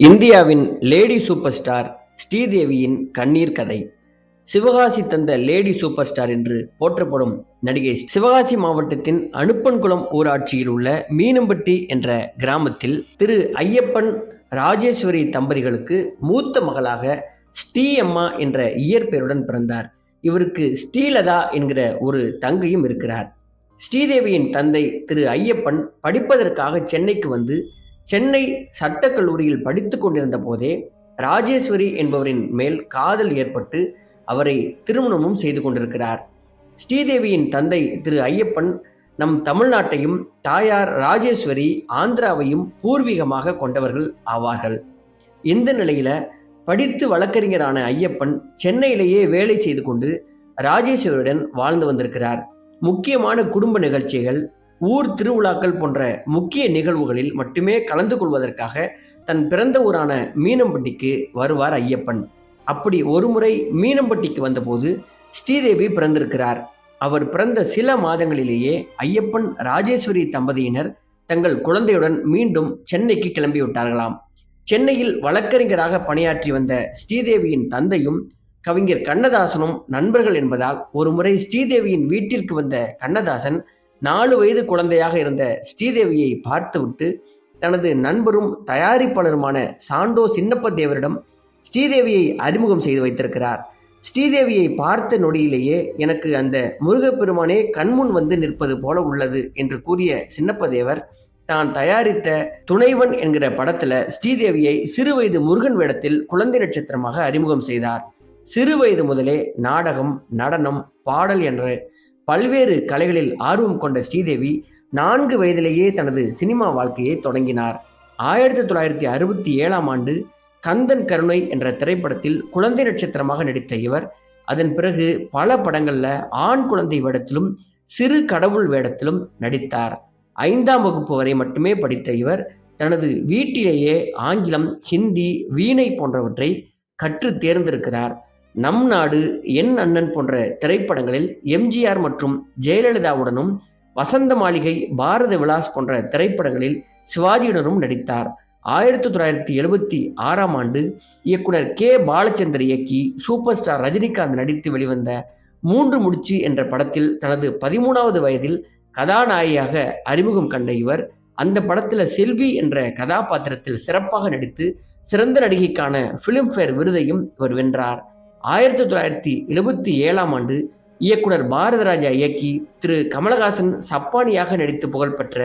இந்தியாவின் lady super star ஸ்ரீதேவியின் கண்ணீர் கதை. சிவகாசி தந்த லேடி சூப்பர் ஸ்டார் என்று போற்றப்படும் நடிகை சிவகாசி மாவட்டத்தின் அனுப்பன்குளம் ஊராட்சியில் உள்ள மீனம்பட்டி என்ற கிராமத்தில் திரு ஐயப்பன் ராஜேஸ்வரி தம்பதிகளுக்கு மூத்த மகளாக ஸ்ரீஅம்மா என்ற இயற்பெயருடன் பிறந்தார். இவருக்கு ஸ்ரீலதா என்கிற ஒரு தங்கையும் இருக்கிறார். ஸ்ரீதேவியின் தந்தை திரு ஐயப்பன் படிப்பதற்காக சென்னைக்கு வந்து சென்னை சட்டக்கல்லூரியில் படித்து கொண்டிருந்த போதே ராஜேஸ்வரி என்பவரின் மேல் காதல் ஏற்பட்டு அவரை திருமணமும் செய்து கொண்டிருக்கிறார். ஸ்ரீதேவியின் தந்தை திரு ஐயப்பன் நம் தமிழ்நாட்டையும் தாயார் ராஜேஸ்வரி ஆந்திராவையும் பூர்வீகமாக கொண்டவர்கள் ஆவார்கள். இந்த நிலையில படித்து வழக்கறிஞரான ஐயப்பன் சென்னையிலேயே வேலை செய்து கொண்டு ராஜேஸ்வரியுடன் வாழ்ந்து வந்திருக்கிறார். முக்கியமான குடும்ப நிகழ்ச்சிகள் ஊர் திருவிழாக்கள் போன்ற முக்கிய நிகழ்வுகளில் மட்டுமே கலந்து கொள்வதற்காக தன் பிறந்த ஊரான மீனம்பட்டிக்கு வருவார் ஐயப்பன். அப்படி ஒருமுறை மீனம்பட்டிக்கு வந்தபோது ஸ்ரீதேவி பிறந்திருக்கிறார். அவர் பிறந்த சில மாதங்களிலேயே ஐயப்பன் ராஜேஸ்வரி தம்பதியினர் தங்கள் குழந்தையுடன் மீண்டும் சென்னைக்கு கிளம்பிவிட்டார்களாம் சென்னையில் வழக்கறிஞராக பணியாற்றி வந்த ஸ்ரீதேவியின் தந்தையும் கவிஞர் கண்ணதாசனும் நண்பர்கள் என்பதால் ஒருமுறை ஸ்ரீதேவியின் வீட்டிற்கு வந்த கண்ணதாசன் நாலு வயது குழந்தையாக இருந்த ஸ்ரீதேவியை பார்த்துவிட்டு தனது நண்பரும் தயாரிப்பாளருமான சாண்டோ சின்னப்ப தேவரிடம் ஸ்ரீதேவியை அறிமுகம் செய்து வைத்திருக்கிறார். ஸ்ரீதேவியை பார்த்த நொடியிலேயே எனக்கு அந்த முருகப்பெருமானே கண்முன் வந்து நிற்பது போல உள்ளது என்று கூறிய சின்னப்பதேவர் தான் தயாரித்த துணைவன் என்கிற படத்துல ஸ்ரீதேவியை சிறுவயது முருகன் வேடத்தில் குழந்தை நட்சத்திரமாக அறிமுகம் செய்தார். சிறுவயது முதலே நாடகம் நடனம் பாடல் என்ற பல்வேறு கலைகளில் ஆர்வம் கொண்ட ஸ்ரீதேவி நான்கு வயதிலேயே தனது சினிமா வாழ்க்கையை தொடங்கினார். ஆயிரத்தி தொள்ளாயிரத்தி அறுபத்தி ஏழாம் ஆண்டு கந்தன் கருணை என்ற திரைப்படத்தில் குழந்தை நட்சத்திரமாக நடித்த இவர் அதன் பிறகு பல படங்களில் ஆண் குழந்தை வேடத்திலும் சிறு கடவுள் வேடத்திலும் நடித்தார். ஐந்தாம் வகுப்பு வரை மட்டுமே படித்த இவர் தனது வீட்டிலேயே ஆங்கிலம் ஹிந்தி வீணை போன்றவற்றை கற்று தேர்ந்திருக்கிறார் நம் நாடு என் அண்ணன் போன்ற திரைப்படங்களில் எம்ஜிஆர் மற்றும் ஜெயலலிதாவுடனும் வசந்த மாளிகை பாரத விலாஸ் போன்ற திரைப்படங்களில் சிவாஜியுடனும் நடித்தார். ஆயிரத்தி தொள்ளாயிரத்தி எழுபத்தி ஆறாம் ஆண்டு இயக்குனர் கே. பாலச்சந்தர் இயக்கி சூப்பர் ஸ்டார் ரஜினிகாந்த் நடித்து வெளிவந்த மூன்று முடிச்சு என்ற படத்தில் தனது பதிமூணாவது வயதில் கதாநாயகியாக அறிமுகம் கண்ட இவர் அந்த படத்தில் செல்வி என்ற கதாபாத்திரத்தில் சிறப்பாக நடித்து சிறந்த நடிகைக்கான ஃபிலிம்ஃபேர் விருதையும் இவர் வென்றார். ஆயிரத்தி தொள்ளாயிரத்தி எழுபத்தி ஏழாம் ஆண்டு இயக்குனர் பாரதராஜா இயக்கி திரு கமலஹாசன் சப்பானியாக நடித்து புகழ்பெற்ற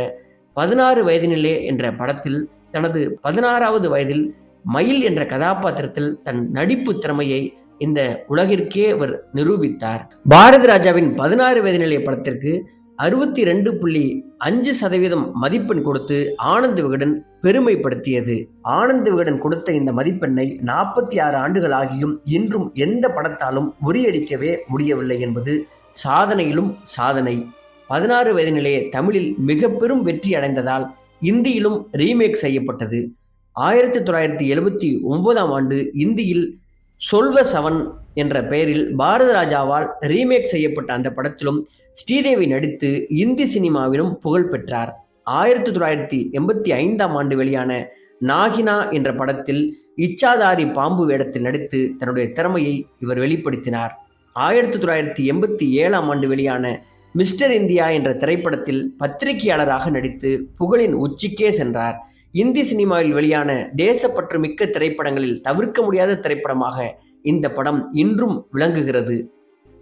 பதினாறு வயதினிலே என்ற படத்தில் தனது பதினாறாவது வயதில் மயில் என்ற கதாபாத்திரத்தில் தன் நடிப்பு திறமையை இந்த உலகிற்கே அவர் நிரூபித்தார். பாரதி ராஜாவின் பதினாறு வயதினிலே படத்திற்கு அறுபத்தி ரெண்டு புள்ளி அஞ்சு சதவீதம் மதிப்பெண் கொடுத்து ஆனந்த் விகடன் பெருமைப்படுத்தியது. ஆனந்த் விகடன் கொடுத்த இந்த மதிப்பெண்ணை நாற்பத்தி ஆறு ஆண்டுகள் ஆகியும் இன்றும் எந்த படத்தாலும் முறியடிக்கவே முடியவில்லை என்பது சாதனையிலும் சாதனை. பதினாறு வயதினிலே தமிழில் மிக பெரும் வெற்றி அடைந்ததால் இந்தியிலும் ரீமேக் செய்யப்பட்டது. ஆயிரத்தி தொள்ளாயிரத்தி எழுபத்தி ஒன்பதாம் ஆண்டு இந்தியில் சொல்வ சவன் என்ற பெயரில் பாரத ராஜாவால் ரீமேக் செய்யப்பட்ட அந்த படத்திலும் ஸ்ரீதேவி நடித்து இந்தி சினிமாவிலும் புகழ் பெற்றார். ஆயிரத்தி தொள்ளாயிரத்தி எண்பத்தி ஐந்தாம் ஆண்டு வெளியான நாகினா என்ற படத்தில் இச்சாதாரி பாம்பு வேடத்தில் நடித்து தன்னுடைய திறமையை இவர் வெளிப்படுத்தினார். ஆயிரத்தி தொள்ளாயிரத்தி எண்பத்தி ஏழாம் ஆண்டு வெளியான மிஸ்டர் இந்தியா என்ற திரைப்படத்தில் பத்திரிகையாளராக நடித்து புகழின் உச்சிக்கே சென்றார். இந்தி சினிமாவில் வெளியான தேசப்பற்று மிக்க திரைப்படங்களில் தவிர்க்க முடியாத திரைப்படமாக இந்த படம் இன்றும் விளங்குகிறது.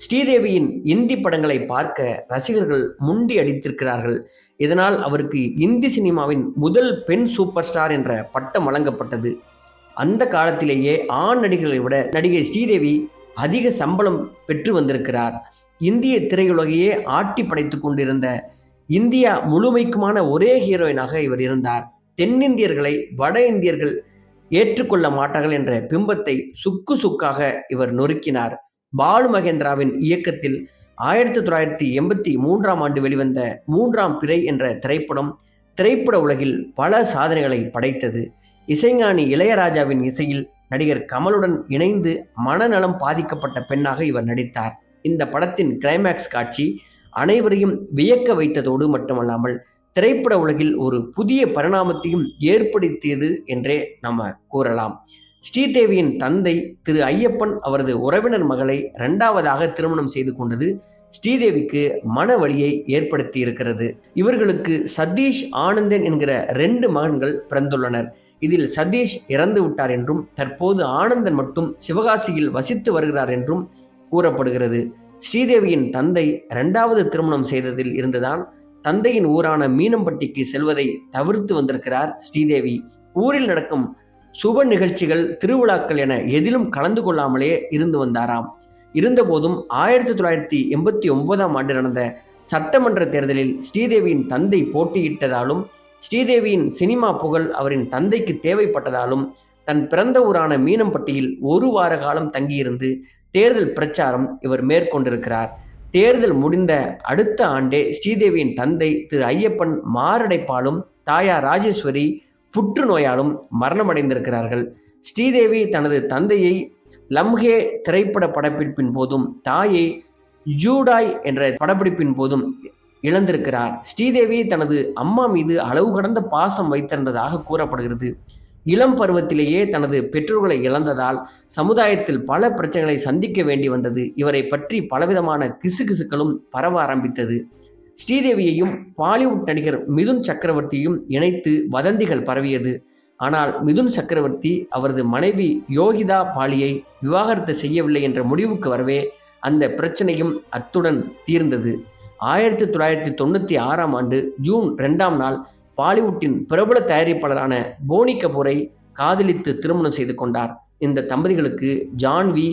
ஸ்ரீதேவியின் இந்தி படங்களை பார்க்க ரசிகர்கள் முண்டி அடித்திருக்கிறார்கள். இதனால் அவருக்கு இந்தி சினிமாவின் முதல் பெண் சூப்பர் ஸ்டார் என்ற பட்டம் வழங்கப்பட்டது. அந்த காலத்திலேயே ஆண் நடிகர்களை விட நடிகை ஸ்ரீதேவி அதிக சம்பளம் பெற்று வந்திருக்கிறார். இந்திய திரையுலகையே ஆட்டி படைத்து கொண்டிருந்த இந்தியா முழுமைக்குமான ஒரே ஹீரோயினாக இவர் இருந்தார். தென்னிந்தியர்களை வட இந்தியர்கள் ஏற்றுக்கொள்ள மாட்டார்கள் என்ற பிம்பத்தை சுக்கு சுக்காக இவர் நொறுக்கினார். பாலு மகேந்திராவின் இயக்கத்தில் ஆயிரத்தி தொள்ளாயிரத்தி எண்பத்தி மூன்றாம் ஆண்டு வெளிவந்த மூன்றாம் பிறை என்ற திரைப்படம் திரைப்பட உலகில் பல சாதனைகளை படைத்தது. இசைஞானி இளையராஜாவின் இசையில் நடிகர் கமலுடன் இணைந்து மனநலம் பாதிக்கப்பட்ட பெண்ணாக இவர் நடித்தார். இந்த படத்தின் கிளைமேக்ஸ் காட்சி அனைவரையும் வியக்க வைத்ததோடு மட்டுமல்லாமல் திரைப்பட உலகில் ஒரு புதிய பரிணாமத்தையும் ஏற்படுத்தியது என்றே நம்ம கூறலாம். ஸ்ரீதேவியின் தந்தை திரு ஐயப்பன் அவரது உறவினர் மகளை இரண்டாவதாக திருமணம் செய்து கொண்டது ஸ்ரீதேவிக்கு மன வழியை ஏற்படுத்தி இருக்கிறது இவர்களுக்கு சதீஷ் ஆனந்தன் என்கிற ரெண்டு மகன்கள் பிறந்துள்ளனர். இதில் சதீஷ் இறந்து விட்டார் என்றும் தற்போது ஆனந்தன் மட்டும் சிவகாசியில் வசித்து வருகிறார் என்றும் கூறப்படுகிறது. ஸ்ரீதேவியின் தந்தை இரண்டாவது திருமணம் செய்ததில் இருந்துதான் தந்தையின் ஊரான மீனம்பட்டிக்கு செல்வதை தவிர்த்து வந்திருக்கிறார் ஸ்ரீதேவி. ஊரில் நடக்கும் சுப நிகழ்ச்சிகள் திருவிழாக்கள் என எதிலும் கலந்து கொள்ளாமலே இருந்து வந்தாராம். இருந்தபோதும் ஆயிரத்தி தொள்ளாயிரத்தி எண்பத்தி ஒன்பதாம் ஆண்டு நடந்த சட்டமன்ற தேர்தலில் ஸ்ரீதேவியின் தந்தை போட்டியிட்டதாலும் ஸ்ரீதேவியின் சினிமா புகழ் அவரின் தந்தைக்கு தேவைப்பட்டதாலும் தன் பிறந்த ஊரான மீனம்பட்டியில் ஒரு வார காலம் தங்கியிருந்து தேர்தல் பிரச்சாரம் இவர் மேற்கொண்டிருக்கிறார். தேர்தல் முடிந்த அடுத்த ஆண்டே ஸ்ரீதேவியின் தந்தை திரு ஐயப்பன் மாரடைப்பாலும் தாயார் ராஜேஸ்வரி புற்றுநோயாலும் மரணமடைந்திருக்கிறார்கள். ஸ்ரீதேவி தனது தந்தையை லம்ஹே திரைப்பட படப்பிடிப்பின் போதும் தாயை ஜூடாய் என்ற படப்பிடிப்பின் போதும் இழந்திருக்கிறார். ஸ்ரீதேவி தனது அம்மா மீது அளவு கடந்த பாசம் வைத்திருந்ததாக கூறப்படுகிறது. இளம் பருவத்திலேயே தனது பெற்றோர்களை இழந்ததால் சமுதாயத்தில் பல பிரச்சனைகளை சந்திக்க வேண்டி வந்தது. இவரை பற்றி பலவிதமான கிசுகிசுக்களும் பரவ ஆரம்பித்தது. ஸ்ரீதேவியையும் பாலிவுட் நடிகர் மிதுன் சக்கரவர்த்தியும் இணைத்து வதந்திகள் பரவியது. ஆனால் மிதுன் சக்கரவர்த்தி அவரது மனைவி யோகிதா பாலியை விவாகரத்து செய்யவில்லை என்ற முடிவுக்கு வரவே அந்த பிரச்சனையும் அத்துடன் தீர்ந்தது. ஆயிரத்தி தொள்ளாயிரத்தி தொண்ணூற்றி ஆறாம் ஆண்டு ஜூன் ரெண்டாம் நாள் பாலிவுட்டின் பிரபல தயாரிப்பாளரான போனி கபூரை காதலித்து திருமணம் செய்து கொண்டார். இந்த தம்பதிகளுக்கு ஜான்வி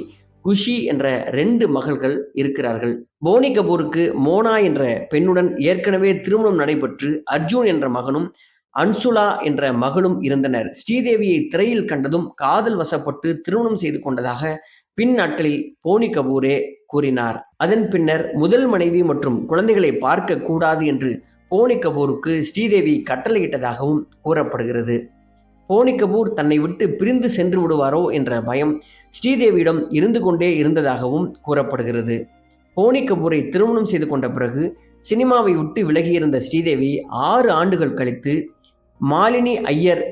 குஷி என்ற ரெண்டு மகள்கள் இருக்கிறார்கள். போனி கபூருக்கு மோனா என்ற பெண்ணுடன் ஏற்கனவே திருமணம் நடைபெற்று அர்ஜுன் என்ற மகனும் அன்சுலா என்ற மகளும் இருந்தனர் ஸ்ரீதேவியை திரையில் கண்டதும் காதல் வசப்பட்டு திருமணம் செய்து கொண்டதாக பின் நாட்களில் போனி கபூரே கூறினார். அதன் பின்னர் முதல் மனைவி மற்றும் குழந்தைகளை பார்க்க கூடாது என்று போனி கபூருக்கு ஸ்ரீதேவி கட்டளையிட்டதாகவும் கூறப்படுகிறது. போனி கபூர் தன்னை விட்டு பிரிந்து சென்று விடுவாரோ என்ற பயம் ஸ்ரீதேவியிடம் இருந்து கொண்டே இருந்ததாகவும் கூறப்படுகிறது. போனி கபூரை திருமணம் செய்து கொண்ட பிறகு சினிமாவை விட்டு விலகியிருந்த ஸ்ரீதேவி ஆறு ஆண்டுகள் கழித்து மாலினி ஐயர்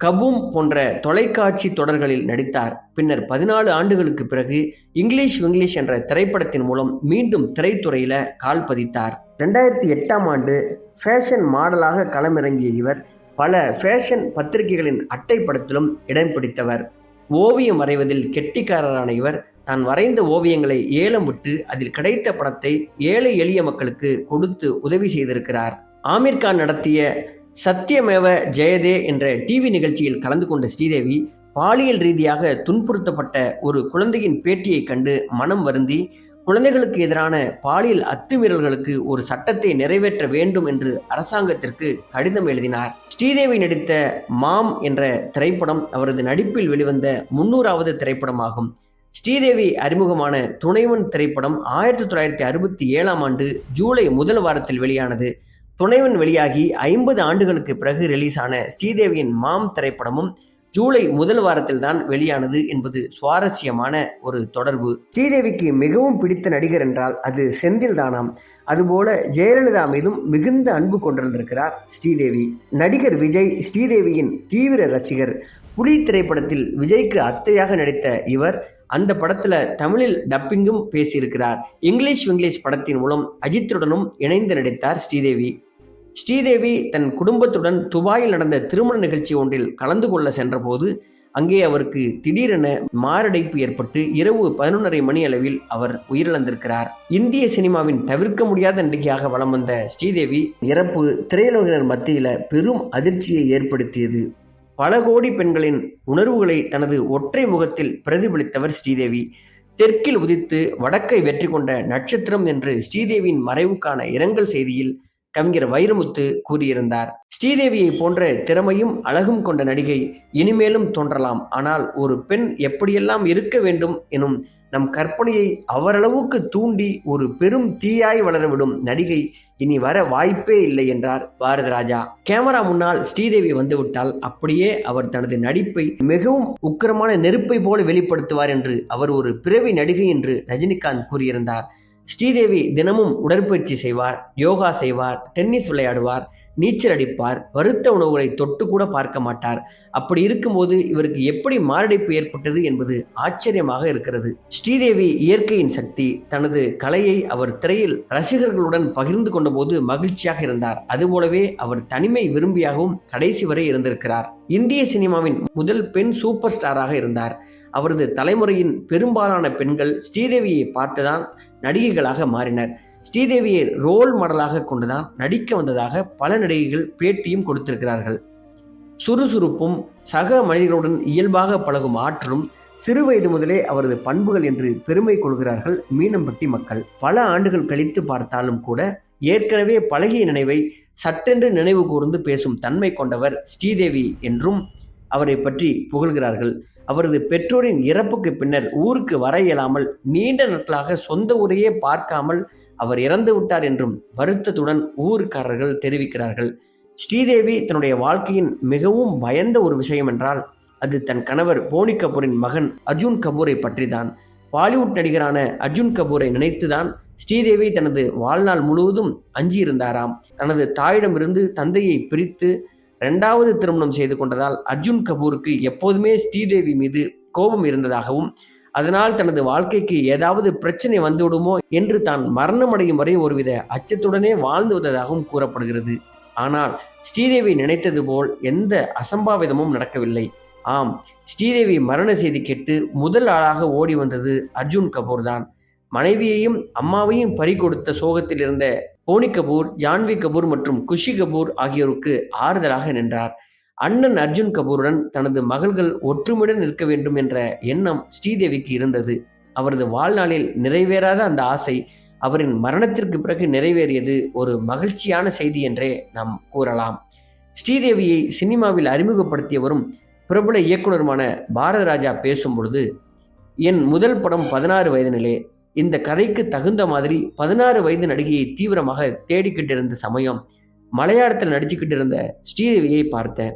கபூம் போன்ற தொலைக்காட்சி தொடர்களில் நடித்தார். பின்னர் பதினாலு ஆண்டுகளுக்கு பிறகு இங்கிலீஷ் விங்கிலீஷ் என்ற திரைப்படத்தின் மூலம் மீண்டும் திரைத்துறையில கால் பதித்தார். ரெண்டாயிரத்தி எட்டாம் ஆண்டு ஃபேஷன் மாடலாக களமிறங்கிய இவர் பல ஃபேஷன் பத்திரிகைகளின் அட்டை படத்திலும் இடம் பிடித்தவர். ஓவியம் வரைவதில் கெட்டிக்காரரான இவர் தான் வரைந்த ஓவியங்களை ஏலம் விட்டு அதில் கிடைத்த பணத்தை ஏழை எளிய மக்களுக்கு கொடுத்து உதவி செய்திருக்கிறார். ஆமீர் கான் நடத்திய சத்தியமேவ ஜெயதே என்ற டிவி நிகழ்ச்சியில் கலந்து கொண்ட ஸ்ரீதேவி பாலியல் ரீதியாக துன்புறுத்தப்பட்ட ஒரு குழந்தையின் பேட்டியை கண்டு மனம் வருந்தி குழந்தைகளுக்கு எதிரான பாலியல் அத்துமீறல்களுக்கு ஒரு சட்டத்தை நிறைவேற்ற வேண்டும் என்று அரசாங்கத்திற்கு கடிதம் எழுதினார். ஸ்ரீதேவி நடித்த மாம் என்ற திரைப்படம் அவரது நடிப்பில் வெளிவந்த முன்னூறாவது திரைப்படமாகும். ஸ்ரீதேவி அறிமுகமான துணைவன் திரைப்படம் ஆயிரத்தி தொள்ளாயிரத்தி அறுபத்தி ஏழாம் ஆண்டு ஜூலை முதல் வாரத்தில் வெளியானது. துணைவன் வெளியாகி ஐம்பது ஆண்டுகளுக்கு பிறகு ரிலீஸான ஸ்ரீதேவியின் மாம் திரைப்படமும் ஜூலை முதல் வாரத்தில் தான் வெளியானது என்பது சுவாரஸ்யமான ஒரு தொடர்பு. ஸ்ரீதேவிக்கு மிகவும் பிடித்த நடிகர் என்றால் அது செந்தில் தானாம். அதுபோல ஜெயலலிதா மீதும் மிகுந்த அன்பு கொண்டிருந்திருக்கிறார் ஸ்ரீதேவி. நடிகர் விஜய் ஸ்ரீதேவியின் தீவிர ரசிகர். புலி திரைப்படத்தில் விஜய்க்கு அத்தையாக நடித்த இவர் அந்த படத்துல தமிழில் டப்பிங்கும் பேசியிருக்கிறார். இங்கிலீஷ் விங்கிலீஷ் படத்தின் மூலம் அஜித்துடனும் இணைந்து நடித்தார் ஸ்ரீதேவி. ஸ்ரீதேவி தன் குடும்பத்துடன் துபாயில் நடந்த திருமண நிகழ்ச்சி ஒன்றில் கலந்து கொள்ள சென்றபோது அங்கே அவருக்கு திடீரென மாரடைப்பு ஏற்பட்டு இரவு பதினொன்றரை மணி அளவில் அவர் உயிரிழந்திருக்கிறார். இந்திய சினிமாவின் தவிர்க்க முடியாத நடிகையாக வலம் வந்த ஸ்ரீதேவி இறப்பு திரையுலகினர் மத்தியில் பெரும் அதிர்ச்சியை ஏற்படுத்தியது. பல கோடி பெண்களின் உணர்வுகளை தனது ஒற்றை முகத்தில் பிரதிபலித்தவர் ஸ்ரீதேவி. தெற்கில் உதித்து வடக்கை வெற்றி கொண்ட நட்சத்திரம் என்று ஸ்ரீதேவியின் மறைவுக்கான இரங்கல் செய்தியில் கவிஞர் வைரமுத்து கூறியிருந்தார். ஸ்ரீதேவியை போன்ற திறமையும் அழகும் கொண்ட நடிகை இனிமேலும் தோன்றலாம். ஆனால் ஒரு பெண் எப்படியெல்லாம் இருக்க வேண்டும் எனும் நம் கற்பனையை அவரளவுக்கு தூண்டி ஒரு பெரும் தீயாய் வளரவிடும் நடிகை இனி வர வாய்ப்பே இல்லை என்றார் பாரத ராஜா கேமரா முன்னால் ஸ்ரீதேவி வந்துவிட்டால் அப்படியே அவர் தனது நடிப்பை மிகவும் உக்கிரமான நெருப்பை போல வெளிப்படுத்துவார் என்று அவர் ஒரு பிறவி நடிகை என்று ரஜினிகாந்த் கூறியிருந்தார். ஸ்ரீதேவி தினமும் உடற்பயிற்சி செய்வார் யோகா செய்வார் டென்னிஸ் விளையாடுவார் நீச்சல் அடிப்பார் வருத்த உணவுகளை தொட்டு கூட பார்க்க மாட்டார். அப்படி இருக்கும்போது இவருக்கு எப்படி மாரடைப்பு ஏற்பட்டது என்பது ஆச்சரியமாக இருக்கிறது. ஸ்ரீதேவி இயற்கையின் சக்தி தனது கலையை அவர் திரையில் ரசிகர்களுடன் பகிர்ந்து கொண்டபோது மகிழ்ச்சியாக இருந்தார். அதுபோலவே அவர் தனிமை விரும்பியாகவும் கடைசி வரை இருந்திருக்கிறார். இந்திய சினிமாவின் முதல் பெண் சூப்பர் ஸ்டாராக இருந்தார். அவரது தலைமுறையின் பெரும்பாலான பெண்கள் ஸ்ரீதேவியை பார்த்துதான் நடிகைகளாக மாறினர். ஸ்ரீதேவியை ரோல் மாடலாக கொண்டுதான் நடிக்க வந்ததாக பல நடிகைகள் பேட்டியும் கொடுத்திருக்கிறார்கள். சுறுசுறுப்பும் சக மனிதர்களுடன் இயல்பாக பழகும் ஆற்றலும் சிறுவயது முதலே அவரது பண்புகள் என்று பெருமை கொள்கிறார்கள் மீனம்பட்டி மக்கள். பல ஆண்டுகள் கழித்து பார்த்தாலும் கூட ஏற்கனவே பழகிய நினைவை சட்டென்று நினைவு கூர்ந்து பேசும் தன்மை கொண்டவர் ஸ்ரீதேவி என்றும் அவரை பற்றி புகழ்கிறார்கள். அவரது பெற்றோரின் இறப்புக்கு பின்னர் ஊருக்கு வர இயலாமல் நீண்ட நாட்களாக சொந்த ஊரையே பார்க்காமல் அவர் இறந்து விட்டார் என்றும் வருத்தத்துடன் ஊருக்காரர்கள் தெரிவிக்கிறார்கள். ஸ்ரீதேவி தன்னுடைய வாழ்க்கையின் மிகவும் பயந்த ஒரு விஷயம் என்றால் அது தன் கணவர் போனி கபூரின் மகன் அர்ஜுன் கபூரை பற்றிதான். பாலிவுட் நடிகரான அர்ஜுன் கபூரை நினைத்துதான் ஸ்ரீதேவி தனது வாழ்நாள் முழுவதும் அஞ்சியிருந்தாராம். தனது தாயிடமிருந்து தந்தையை பிரித்து ரெண்டாவது திருமணம் செய்து கொண்டதால் அர்ஜுன் கபூருக்கு எப்போதுமே ஸ்ரீதேவி மீது கோபம் இருந்ததாகவும் அதனால் தனது வாழ்க்கைக்கு ஏதாவது பிரச்சனை வந்துவிடுமோ என்று தான் மரணமடையும் வரை ஒருவித அச்சத்துடனே வாழ்ந்து வந்ததாகவும் கூறப்படுகிறது. ஆனால் ஸ்ரீதேவி நினைத்தது போல் எந்த அசம்பாவிதமும் நடக்கவில்லை. ஆம் ஸ்ரீதேவி மரண செய்தி கேட்டு முதல் ஆளாக ஓடி வந்தது அர்ஜுன் கபூர் தான் மனைவியையும் அம்மாவையும் பறிகொடுத்த சோகத்தில் இருந்த போனி கபூர் ஜான்வி கபூர் மற்றும் குஷி கபூர் ஆகியோருக்கு ஆறுதலாக நின்றார். அண்ணன் அர்ஜுன் கபூருடன் தனது மகள்கள் ஒற்றுமையுடன் இருக்க வேண்டும் என்ற எண்ணம் ஸ்ரீதேவிக்கு இருந்தது. அவரது வாழ்நாளில் நிறைவேறாத அந்த ஆசை அவரின் மரணத்திற்கு பிறகு நிறைவேறியது ஒரு மகிழ்ச்சியான செய்தி என்றே நாம் கூறலாம். ஸ்ரீதேவியை சினிமாவில் அறிமுகப்படுத்தியவரும் பிரபல இயக்குனருமான பாரதராஜா பேசும் பொழுது என் முதல் படம் பதினாறு வயதினிலே இந்த கதைக்கு தகுந்த மாதிரி பதினாறு வயது நடிகையை தீவிரமாக தேடிக்கிட்டு இருந்த சமயம் மலையாளத்தில் நடிச்சுக்கிட்டு இருந்த ஸ்ரீதேவியை பார்த்தேன்.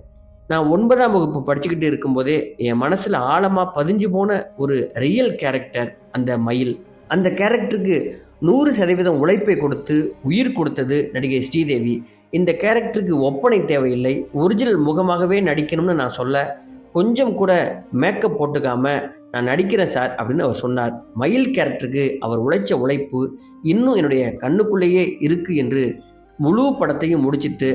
நான் ஒன்பதாம் வகுப்பு படிச்சுக்கிட்டு இருக்கும்போதே என் மனசில் ஆழமாக பதிஞ்சு போன ஒரு ரியல் கேரக்டர் அந்த மயில். அந்த கேரக்டருக்கு நூறு சதவீதம் உழைப்பை கொடுத்து உயிர் கொடுத்தது நடிகை ஸ்ரீதேவி. இந்த கேரக்டருக்கு ஒப்பனை தேவையில்லை ஒரிஜினல் முகமாகவே நடிக்கணும்னு நான் சொல்ல கொஞ்சம் கூட மேக்கப் போட்டுக்காமல் நான் நடிக்கிறேன் சார் அப்படின்னு அவர் சொன்னார். மயில் கேரக்டருக்கு அவர் உழைச்ச உழைப்பு இன்னும் என்னுடைய கண்ணுக்குள்ளேயே இருக்கு என்று முழு படத்தையும் முடிச்சிட்டு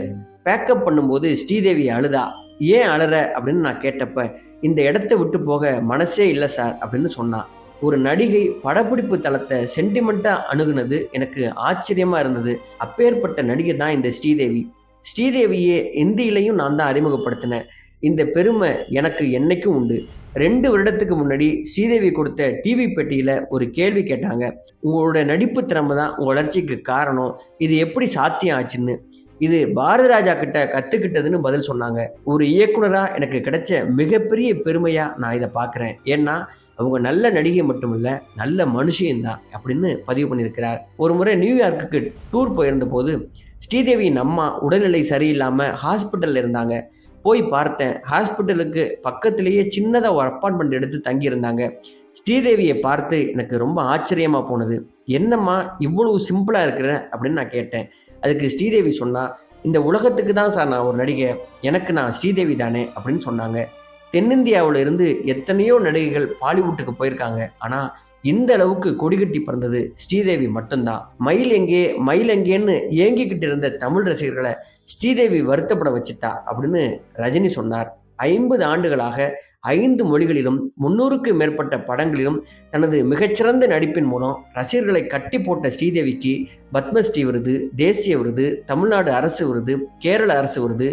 பேக்கப் பண்ணும்போது ஸ்ரீதேவி அழுதா ஏன் அழற? அப்படின்னு நான் கேட்டப்ப இந்த இடத்த விட்டு போக மனசே இல்லை சார் அப்படின்னு சொன்னான் ஒரு நடிகை படப்பிடிப்பு தளத்தை சென்டிமெண்ட்டாக அணுகுனது எனக்கு ஆச்சரியமாக இருந்தது. அப்பேற்பட்ட நடிகை தான் இந்த ஸ்ரீதேவி. ஸ்ரீதேவியே இந்தியிலையும் நான் தான் அறிமுகப்படுத்தினேன். இந்த பெருமை எனக்கு என்னைக்கும் உண்டு. ரெண்டு வருடத்துக்கு முன்னாடி ஸ்ரீதேவி கொடுத்த டிவி பெட்டியில் ஒரு கேள்வி கேட்டாங்க. உங்களோட நடிப்பு திறமை தான் உங்கள் வளர்ச்சிக்கு காரணம். இது எப்படி சாத்தியம் ஆச்சுன்னு? இது பாரதி ராஜா கிட்ட கற்றுக்கிட்டதுன்னு பதில் சொன்னாங்க. ஒரு இயக்குனராக எனக்கு கிடைச்ச மிகப்பெரிய பெருமையாக நான் இதை பார்க்குறேன் ஏன்னா அவங்க நல்ல நடிகை மட்டும் இல்லை நல்ல மனுஷியந்தான் அப்படின்னு பதிவு பண்ணியிருக்கிறார். ஒரு முறை நியூயார்க்குக்கு டூர் போயிருந்த போது ஸ்ரீதேவியின் அம்மா உடல்நிலை சரியில்லாமல் ஹாஸ்பிட்டலில் இருந்தாங்க. போய் பார்த்தேன். ஹாஸ்பிட்டலுக்கு பக்கத்திலேயே சின்னதாக ஒரு அப்பார்ட்மெண்ட் எடுத்து தங்கியிருந்தாங்க. ஸ்ரீதேவியை பார்த்து எனக்கு ரொம்ப ஆச்சரியமாக போனது. என்னம்மா இவ்வளவு சிம்பிளாக இருக்கிற? அப்படின்னு நான் கேட்டேன். அதுக்கு ஸ்ரீதேவி சொன்னால் இந்த உலகத்துக்கு தான் சார் நான் ஒரு நடிகை. எனக்கு நான் ஸ்ரீதேவி தானே? அப்படின்னு சொன்னாங்க. தென்னிந்தியாவில் இருந்து எத்தனையோ நடிகைகள் பாலிவுட்டுக்கு போயிருக்காங்க. ஆனால் இந்த அளவுக்கு கொடிகட்டி பிறந்தது ஸ்ரீதேவி மட்டும்தான். மயில் எங்கே மயில் எங்கேன்னு ஏங்கிக்கிட்டு இருந்த தமிழ் ரசிகர்களை ஸ்ரீதேவி வருத்தப்பட வச்சுட்டா அப்படின்னு ரஜினி சொன்னார். ஐம்பது ஆண்டுகளாக ஐந்து மொழிகளிலும் முன்னூறுக்கு மேற்பட்ட படங்களிலும் தனது மிகச்சிறந்த நடிப்பின் மூலம் ரசிகர்களை கட்டி போட்ட ஸ்ரீதேவிக்கு பத்மஸ்ரீ விருது தேசிய விருது தமிழ்நாடு அரசு விருது கேரள அரசு விருது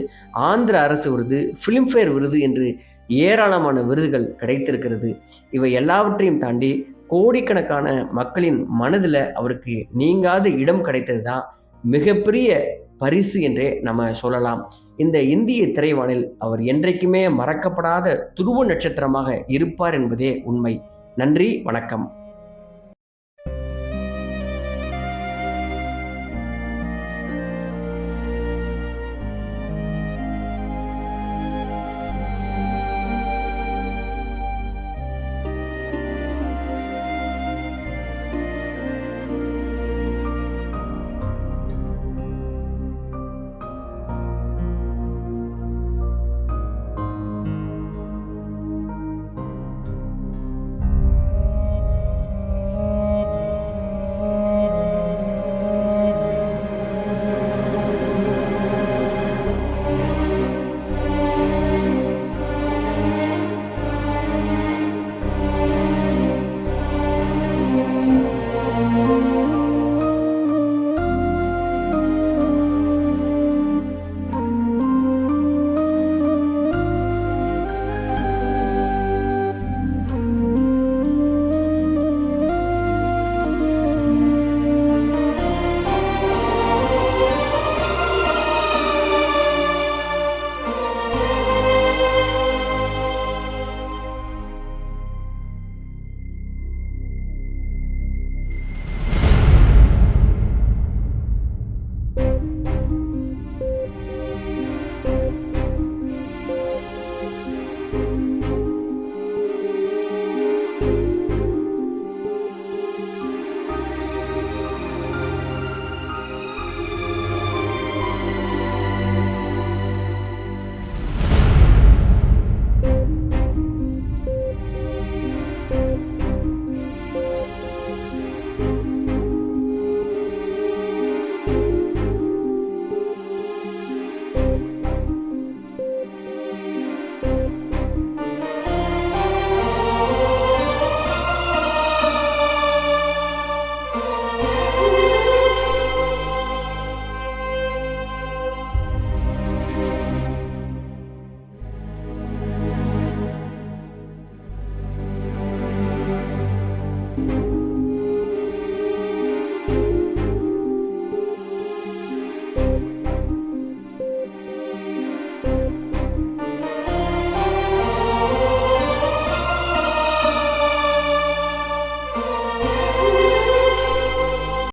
ஆந்திர அரசு விருது ஃபிலிம்ஃபேர் விருது என்று ஏராளமான விருதுகள் கிடைத்திருக்கிறது. இவை எல்லாவற்றையும் தாண்டி கோடிக்கணக்கான மக்களின் மனதில் அவருக்கு நீங்காத இடம் கிடைத்தது தான் மிகப்பெரிய பரிசு என்றே நம்ம சொல்லலாம். இந்த இந்திய திரைவானில் அவர் என்றைக்குமே மறக்கப்படாத துருவ நட்சத்திரமாக இருப்பார் என்பதே உண்மை. நன்றி வணக்கம்.